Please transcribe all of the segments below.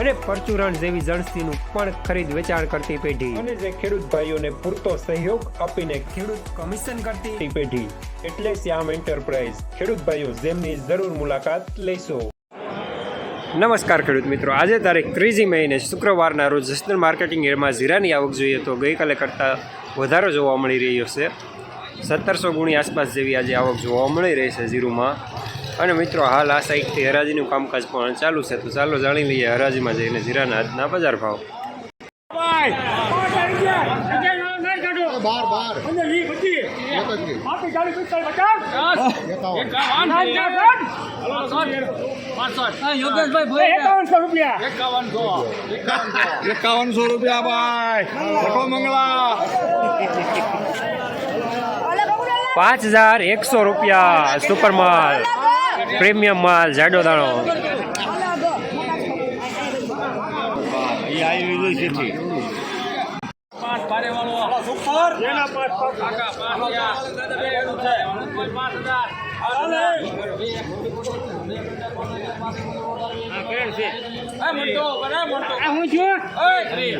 અને પરચુરણ જેવી જણસીનું પણ ખરીદ વેચાણ કરતી પેઢી. અને જે ખેડૂત ભાઈઓને પૂરતો સહયોગ આપીને ખેડૂત કમિશન કરતી પેઢી. એટલે શ્યામ એન્ટરપ્રાઇઝ. ખેડૂત ભાઈઓ જેમની જરૂર મુલાકાત લેશો. નમસ્કાર ખેડૂત મિત્રો. આજે તારીખ ત્રીજી મહિને શુક્રવારના રોજ જસદણ માર્કેટિંગ એરમાં જીરાની આવક જોઈએ તો ગઈકાલે કરતાં વધારો જોવા મળી રહ્યો છે. સત્તરસો ગુણી આસપાસ જેવી આજે આવક જોવા મળી રહી છે જીરુમાં અને મિત્રો હાલ આ સાઈડથી હરાજીનું કામકાજ પણ ચાલુ છે. તો ચાલો જાણી લઈએ હરાજીમાં જઈને જીરાના આજના બજાર ભાવ. એકાવનસો રૂપિયા ભાઈ. મંગળા પાંચ હજાર એકસો રૂપિયા સુપર માલ. પ્રીમિયમ માલ જાડો દાણો હું છું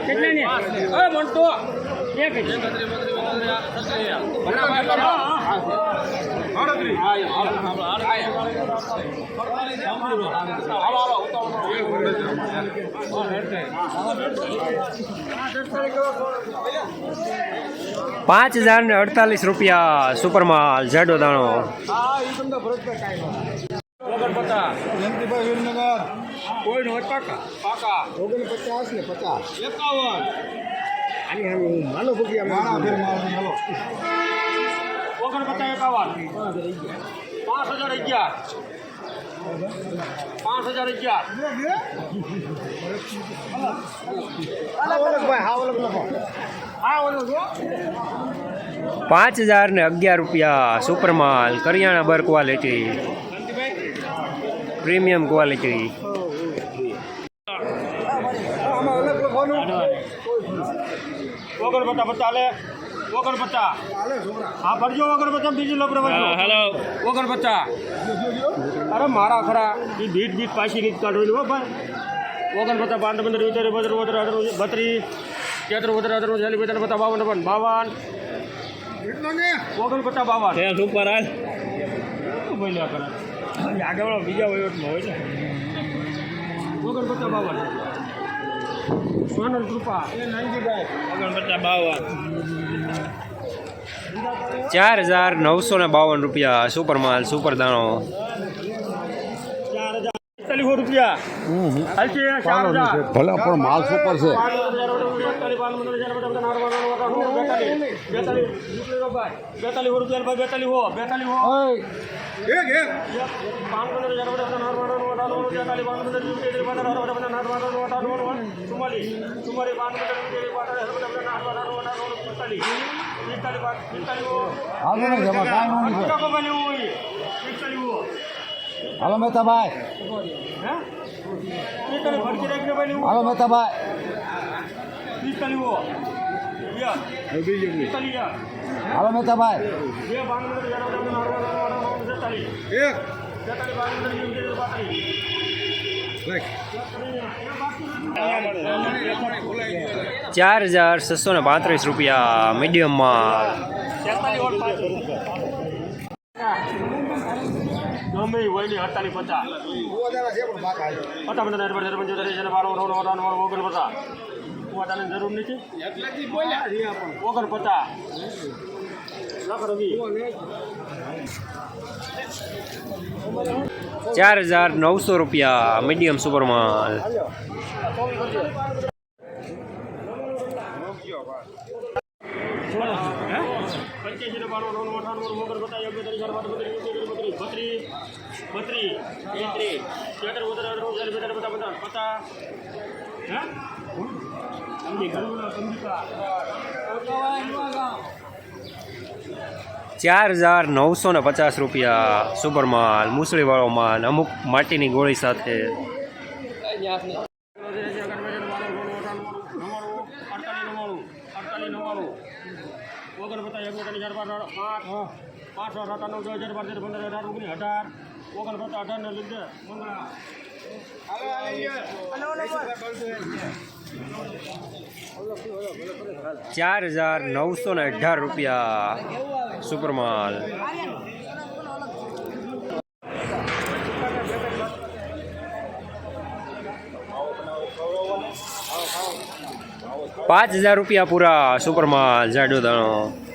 કેટલાની એક જ. પાંચ હજાર ને અડતાલીસ રૂપિયા સુપર માલ જાડો દાણો. કોઈ નો પાકા પાકા ઓગણપચાસ ને પચાસ એકાવન માનો ભૂગ્યા મારા ફેર મારો હાલો ઓગણપચાસ એકાવન. પાંચ હજાર અગિયાર. પાંચ હજાર અગિયાર. પાંચ હજાર ને અગિયાર રૂપિયા સુપરમાલ કરિયાણા બર ક્વોલિટી પ્રીમિયમ ક્વોલિટી ઓગણપચાસ પચાસ ઓગણપચાસ. હા ભરજો ઓગણપચાસ બીજી લો પ્રમાણે હેલો. ઓગણપચાસ. અરે મારા ખરા એ ભીટ ભીટ પાછી નીચ કાઢો હો ભાઈ. ઓગણપચાસ પાંચ પંદર વિચાર પંદર અઢાર બત્રીસ તેત્રીસ પંદર અઢાર ચાલીસ બેતાલીસ પચાસ બાવન પણ બાવન. ઓગણપચાસ બાવન. હે સુપર હાલ? બોલ્યા કરે? આગળ બીજા વહીવટમાં હોય છે ઓગણપચાસ બાવન. સોનલ કૃપા એ નાનજીભાઈ ચાર હજાર નવસો ને બાવન રૂપિયા સુપર માલ સુપર દાણો ભલે પણ માલ સુપર છે બેતાલીસ રૂપિયા બેતાલીસ હો બેતાલીસ હો એક એક. હાલો ને જમા કાંઈ નથી હાલો મહેતાભાઈ હાલો મહેતાભાઈ હાલો મહેતાભાઈ એક ચાર હજાર છસો ને પાંત્રીસ રૂપિયા મીડિયમમાં. ગમે હોય ને અડતાલીસ પચાસ. પચાસ પંદર પંચોતેર એંસી, બાર ઓગણ જરૂર નથી પચાસ કુવાટાની જરૂર નથી ઓગણ પચાસ લાખ રવિ ચાર હજાર નવસો રૂપિયા મીડિયમ સુપર માલ પંચ્યાસી ને બાર ઓગણ અઠાણું ઓગણ પચાસ અગિયાર ચાર પાંચ બત્રીસ બત્રીસ બત્રીસ તેત્રીસ તેત્રીસ ઓગણ અઢાર ચાલીસ પચાસ પચાસ પચાસ ચાર હજાર નવસો ને પચાસ રૂપિયા સુપર માલ મુસળીવાળો માલ, અમુક માટીની ગોળી સાથે. પાંચસો સત્તાણું બે હજાર બાર તેર પંદર હજાર ઓગણીસ અઢાર ઓગણપચાસ અઢાર ને લીધે ચાર હજાર નવસો ને અઢાર રૂપિયા સુપર માલ પાંચ હજાર રૂપિયા પૂરા સુપર માલ જાડો દાણો